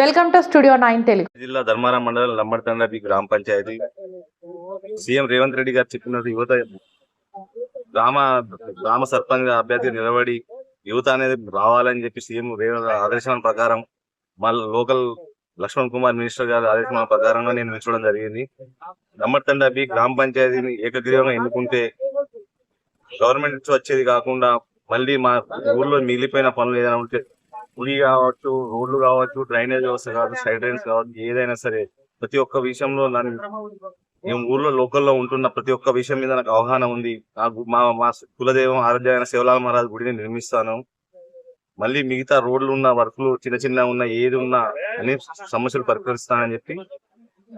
Welcome to studio nine Telugu. జిల్లా ధర్మారం మండలం లంబడతండ్రి గ్రామ పంచాయతీ. సీఎం రేవంత్ రెడ్డి గారు చెప్పినట్టు యువత గ్రామ గ్రామ సర్పంచ్ అభ్యర్థి నిలబడి యువత అనేది రావాలని చెప్పి సీఎం రేవంత్ ఆదేశాల ప్రకారం మా లోకల్ లక్ష్మణ్ కుమార్ మినిస్టర్ గారి ఆదేశాల ప్రకారంగా నేను నిల్చోవడం జరిగింది. లంబడతండ్రి గ్రామ పంచాయతీని ఏకగ్రీవంగా ఎన్నుకుంటే గవర్నమెంట్ వచ్చేది కాకుండా మళ్ళీ మా ఊర్లో మిగిలిపోయిన పనులు ఏదైనా ఉంటే పులి కావచ్చు రోడ్లు కావచ్చు డ్రైనేజ్ వ్యవస్థ కావచ్చు సైడ్ డ్రైన్స్ కావచ్చు ఏదైనా సరే ప్రతి ఒక్క విషయంలో నన్ను మేము ఊర్లో లోకల్లో ఉంటున్న ప్రతి ఒక్క విషయం మీద నాకు అవగాహన ఉంది. నాకు మా మా కులదైవం ఆరోగ్యమైన శివలాల్ మహారాజ్ గుడిని నిర్మిస్తాను. మళ్ళీ మిగతా రోడ్లు ఉన్న వర్క్లు చిన్న చిన్న ఉన్న ఏది ఉన్నా అన్ని సమస్యలు పరిష్కరిస్తానని చెప్పి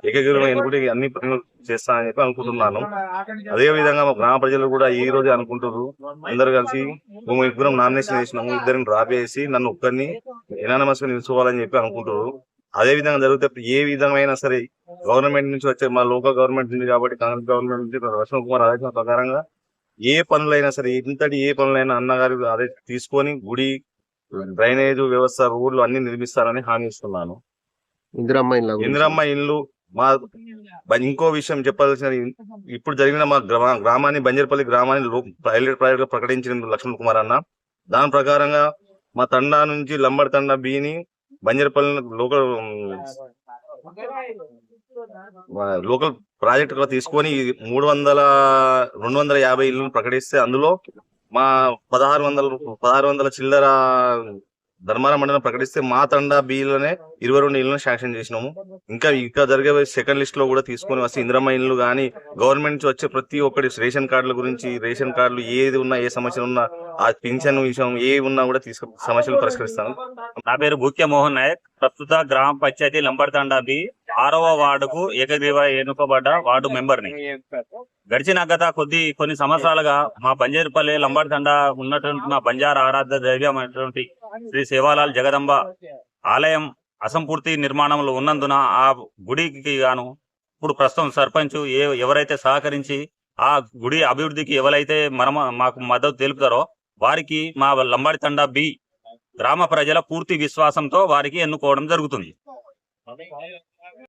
ఏకగ్రీవం ఎన్నుకుంటే అన్ని పనులు చేస్తానని చెప్పి అనుకుంటున్నాను. అదే విధంగా మా గ్రామ ప్రజలు కూడా ఈ రోజే అనుకుంటారు అందరు కలిసి మేము ఇద్దరం నామినేషన్ చేసినాము ఇద్దరిని డ్రాప్ చేసి నన్ను ఒక్కరిని ఎనానమస్ నిలుచుకోవాలని చెప్పి అనుకుంటారు అదే విధంగా జరిగితే ఏ విధమైన సరే గవర్నమెంట్ నుంచి వచ్చే మా లోకల్ గవర్నమెంట్ ఉంది కాబట్టి కాంగ్రెస్ గవర్నమెంట్ నుంచి లక్ష్మణ్ కుమార్ ఆదేశం ప్రకారంగా ఏ పనులైనా సరే ఇంతటి ఏ పనులైనా అన్నగారు అదే తీసుకొని గుడి డ్రైనేజ్ వ్యవస్థ రోడ్లు అన్ని నిర్మిస్తారని హామీ ఇస్తున్నాను. ఇందిరమ్మ. ఇందిరమ్మ ఇల్లు మా ఇంకో విషయం చెప్పాల్సిన ఇప్పుడు జరిగిన మా గ్రామ గ్రామాన్ని బంజర్పల్లి గ్రామాన్ని పైలట్ ప్రాజెక్ట్గా ప్రకటించిన లక్ష్మణ్ కుమార్ అన్న. దాని ప్రకారంగా మా తండా నుంచి లంబడి తండా బిని బంజర్పల్లి లోకల్ లోకల్ ప్రాజెక్ట్ తీసుకొని మూడు వందల రెండు వందల యాభై ఇల్లును ప్రకటిస్తే అందులో మా పదహారు వందల పదహారు వందల చిల్లర ధర్మారం మండలం ప్రకటిస్తే మా తండా బిలోనే ఇరవై రెండు ఇళ్ళను శాంక్షన్ చేసినాము. ఇంకా ఇంకా జరిగే సెకండ్ లిస్ట్లో కూడా తీసుకొని వస్తే ఇందిరమ్మ ఇళ్ళు కానీ గవర్నమెంట్ నుంచి వచ్చే ప్రతి ఒక్కటి రేషన్ కార్డుల గురించి రేషన్ కార్డులు ఏది ఉన్నా ఏ సమస్యలు ఉన్నా ఆ పింఛన్ విషయం ఏ ఉన్నా కూడా తీసుకు సమస్యలు పరిష్కరిస్తాను. నా పేరు భూక్య మోహన్ నాయక్. ప్రస్తుత గ్రామ పంచాయతీ లంబడతండా బి ఆరవ వార్డుకు ఏకగ్రీవ ఎన్నుకోబడ్డ వార్డు మెంబర్ని గడిచిన గత కొద్ది కొన్ని సంవత్సరాలుగా మా బంజేరుపల్లి లంబడతండా ఉన్నటువంటి మా బంజార ఆరాధ్య దైవ్యమైనటువంటి శ్రీ సేవాలాల్ జగదంబ ఆలయం అసంపూర్తి నిర్మాణంలో ఉన్నందున ఆ గుడికి గాను ఇప్పుడు ప్రస్తుతం సర్పంచ్ ఏ ఎవరైతే సహకరించి ఆ గుడి అభివృద్ధికి ఎవరైతే మన మాకు మద్దతు తెలుపుతారో వారికి మా లంబాడి తండా బి గ్రామ ప్రజల పూర్తి విశ్వాసంతో వారికి ఎన్నుకోవడం జరుగుతుంది.